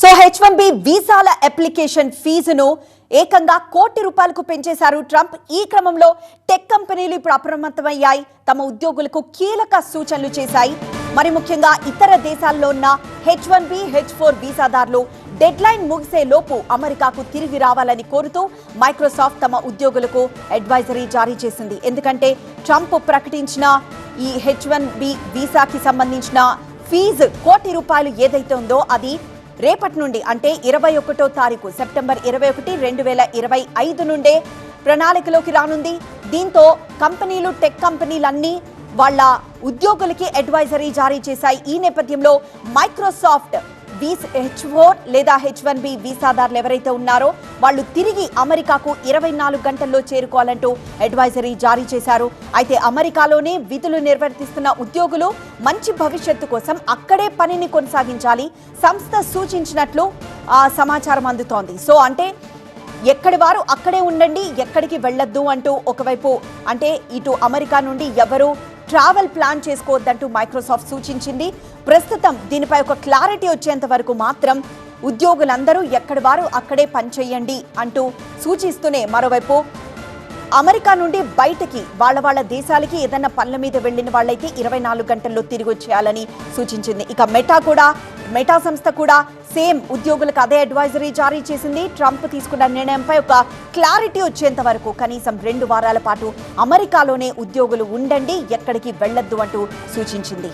So H one B వీసాల application ఫీజును ఏకంగా కోటి రూపాయలకు పెంచేశారు ట్రంప్. ఈ క్రమంలో టెక్ కంపెనీలు ఇప్పుడు అప్రమత్తమయ్యాయి. తమ ఉద్యోగులకు కీలక సూచనలు చేశాయి. మరి ముఖ్యంగా ఇతర దేశాల్లో ఉన్న H one B H four వీసాదారులు deadline ముగిసే లోపు అమెరికాకు తిరిగి రావాలని కోరుతూ మైక్రోసాఫ్ట్ తమ ఉద్యోగులకు అడ్వైజరీ జారీ చేసింది. ఎందుకంటే ట్రంప్ ప్రకటించిన ఈ హెచ్ వన్ బి వీసాకి సంబంధించిన ఫీజు కోటి రూపాయలు ఏదైతే ఉందో అది రేపటి నుండి అంటే ఇరవై ఒకటో తారీఖు సెప్టెంబర్ ఇరవై ఒకటి రెండు వేల ఇరవై ఐదు నుండే ప్రణాళికలోకి రానుంది. దీంతో కంపెనీలు టెక్ కంపెనీలన్నీ వాళ్ళ ఉద్యోగులకి అడ్వైజరీ జారీ చేశాయి. ఈ నేపథ్యంలో మైక్రోసాఫ్ట్ హెచ్ ఫోర్ లేదా హెచ్ వన్ బి వీసాదారులు ఎవరైతే ఉన్నారో వాళ్ళు తిరిగి అమెరికాకు ఇరవై నాలుగు గంటల్లో చేరుకోవాలంటూ అడ్వైజరీ జారీ చేశారు. అయితే అమెరికాలోనే విధులు నిర్వర్తిస్తున్న ఉద్యోగులు మంచి భవిష్యత్తు కోసం అక్కడే పనిని కొనసాగించాలి సంస్థ సూచించినట్లు సమాచారం అందుతోంది. సో అంటే ఎక్కడి వారు అక్కడే ఉండండి ఎక్కడికి వెళ్ళొద్దు అంటూ ఒకవైపు అంటే ఇటు అమెరికా నుండి ఎవరు ట్రావెల్ ప్లాన్ చేసుకోవద్దంటూ మైక్రోసాఫ్ట్ సూచించింది. ప్రస్తుతం దీనిపై ఒక క్లారిటీ వచ్చేంత వరకు మాత్రం ఉద్యోగులందరూ ఎక్కడి వారు అక్కడే పనిచేయండి అంటూ సూచిస్తూనే మరోవైపు అమెరికా నుండి బయటకి వాళ్ళ వాళ్ళ దేశాలకి ఏదైనా పనుల మీద వెళ్ళిన వాళ్ళైతే ఇరవై నాలుగు గంటల్లో తిరిగి వచ్చేయాలని సూచించింది. ఇక మెటా కూడా మెటా సంస్థ కూడా సేమ్ ఉద్యోగులకు అదే అడ్వైజరీ జారీ చేసింది. ట్రంప్ తీసుకున్న నిర్ణయంపై ఒక క్లారిటీ వచ్చేంత వరకు కనీసం రెండు వారాల పాటు అమెరికాలోనే ఉద్యోగులు ఉండండి ఎక్కడికి వెళ్ళొద్దు అంటూ సూచించింది.